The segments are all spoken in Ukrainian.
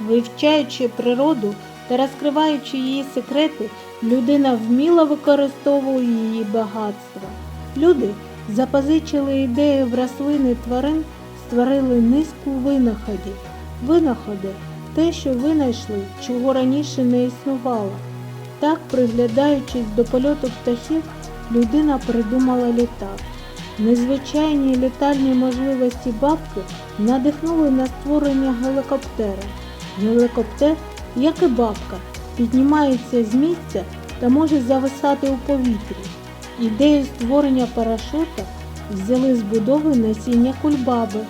Вивчаючи природу та розкриваючи її секрети, людина вміло використовує її багатства. Люди запозичили ідеї в рослин і тварин, створили низку винаходів. Винаходи те, що винайшли, чого раніше не існувало. Так, приглядаючись до польоту птахів, людина придумала літак. Незвичайні літальні можливості бабки надихнули на створення гелікоптера. Гелікоптер, як і бабка, піднімається з місця та може зависати у повітрі. Ідею створення парашута взяли з будови насіння кульбаби.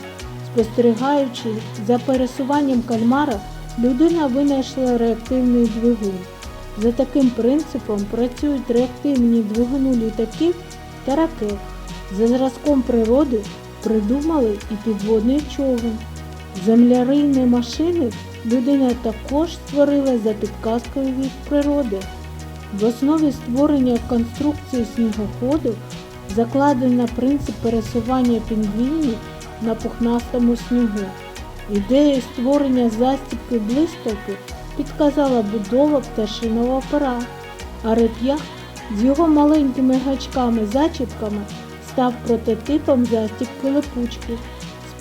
Спостерігаючи за пересуванням кальмара, людина винайшла реактивний двигун. За таким принципом працюють реактивні двигуни літаків та ракет. За зразком природи придумали і підводний човен. Землярийні машини людина також створила за підказкою від природи. В основі створення конструкції снігоходу закладено принцип пересування пінгвінів на пухнастому снігу. Ідею створення застібки блискавки підказала будова пташиного пера, а реп'ях з його маленькими гачками-зачіпками став прототипом застібки липучки.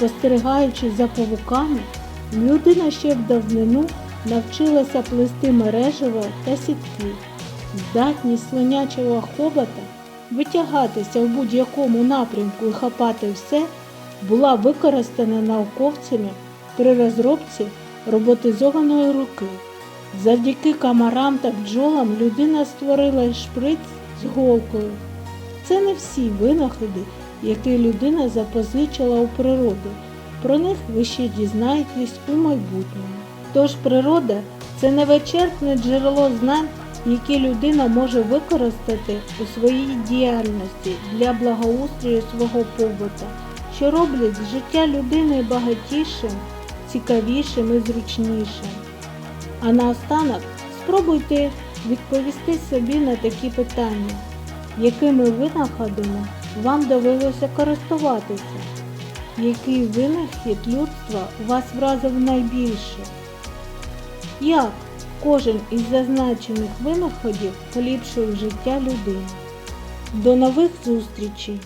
Спостерігаючи за павуками, людина ще в давнину навчилася плести мережево та сітки. Здатність слонячого хобота витягатися в будь-якому напрямку і хапати все була використана науковцями при розробці роботизованої руки. Завдяки комарам та бджолам людина створила шприц з голкою. Це не всі винаходи, які людина запозичила у природи. Про них ви ще дізнаєтесь у майбутньому. Тож природа це невичерпне джерело знань, які людина може використати у своїй діяльності для благоустрою свого побута, що роблять життя людини багатішим, цікавішим і зручнішим. А наостанок спробуйте відповісти собі на такі питання, якими винаходами вам довелося користуватися, який винахід людства вас вразив найбільше? Як кожен із зазначених винаходів поліпшив життя людини? До нових зустрічей!